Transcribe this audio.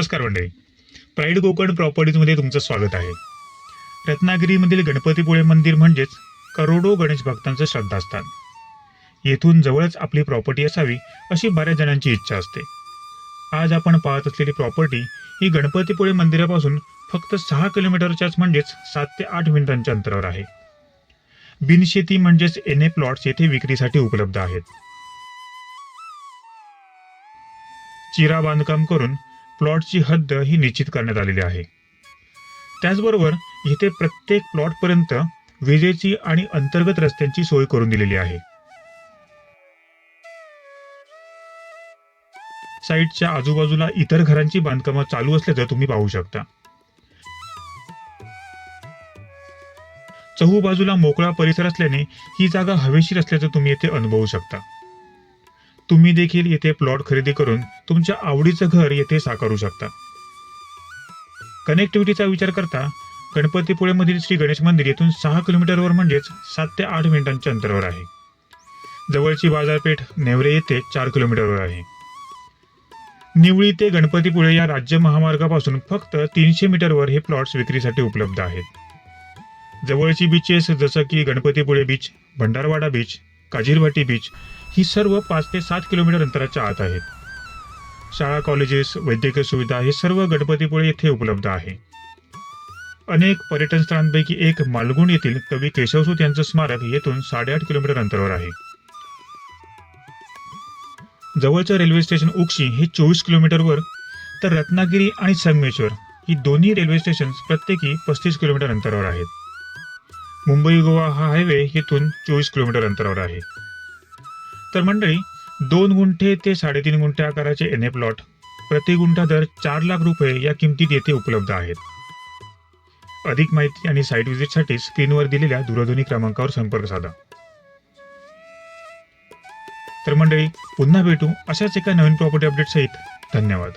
नमस्कार मंडळी. प्राईड कोकण प्रॉपर्टीजमध्ये तुमचं स्वागत आहे. रत्नागिरीमधील गणपतीपुळे मंदिर म्हणजेच करोडो गणेश भक्तांचं श्रद्धास्थान. येथून जवळच आपली प्रॉपर्टी असावी अशी बऱ्याच जणांची इच्छा असते. आज आपण पाहत असलेली प्रॉपर्टी ही गणपतीपुळे मंदिरापासून फक्त सहा किलोमीटरच्याच म्हणजेच सात ते आठ मिनिटांच्या अंतरावर आहे. बिनशेती म्हणजेच एन ए प्लॉट्स येथे विक्रीसाठी उपलब्ध आहेत. चिरा बांधकाम करून प्लॉटची हद्द ही निश्चित करण्यात आलेली आहे. त्याचबरोबर इथे प्रत्येक प्लॉटपर्यंत विजेची आणि अंतर्गत रस्त्यांची सोय करून दिलेली आहे. साईटच्या आजूबाजूला इतर घरांची बांधकामं चालू असल्याचं तुम्ही पाहू शकता. चहूबाजूला मोकळा परिसर असल्याने ही जागा हवेशीर असल्याचं तुम्ही येथे अनुभवू शकता. तुम्ही देखील येथे प्लॉट खरेदी करून तुमच्या आवडीचं घर येथे साकारू शकता. कनेक्टिव्हिटीचा विचार करता गणपतीपुळेमधील श्री गणेश मंदिर येथून सहा किलोमीटरवर म्हणजेच सात ते आठ मिनिटांच्या अंतरावर आहे. जवळची बाजारपेठ नेवरे येथे चार किलोमीटरवर आहे. निवळी ते गणपतीपुळे या राज्य महामार्गापासून फक्त तीनशे मीटरवर हे प्लॉट्स विक्रीसाठी उपलब्ध आहेत. जवळची बीचेस जसं की Ganpatipule beach Bhandarwada beach Kajirwati beach ही सर्व पाच ते सात किलोमीटर अंतराच्या आत आहेत. शाळा कॉलेजेस वैद्यकीय सुविधा हे सर्व गणपतीपुळे येथे उपलब्ध आहे. अनेक पर्यटन स्थळांपैकी एक मालगुण येथील कवी केशवसूत यांचं स्मारक येथून साडेआठ किलोमीटर अंतरावर आहे. जवळचं रेल्वे स्टेशन उक्षी हे चोवीस किलोमीटरवर तर रत्नागिरी आणि संगमेश्वर ही दोन्ही रेल्वे स्टेशन प्रत्येकी पस्तीस किलोमीटर अंतरावर आहेत. मुंबई गोवा हा हायवे येथून चोवीस किलोमीटर अंतरावर आहे. तर मंडळी दोन गुंठे ते साडेतीन गुंठे आकाराचे एन ए प्लॉट प्रति गुंठा दर चार लाख रुपये या किमतीत येथे उपलब्ध आहेत. अधिक माहिती आणि साईट व्हिजिटसाठी स्क्रीनवर दिलेल्या दूरध्वनी क्रमांकावर संपर्क साधा. तर मंडळी पुन्हा भेटू अशाच एका नवीन प्रॉपर्टी अपडेट सहित. धन्यवाद.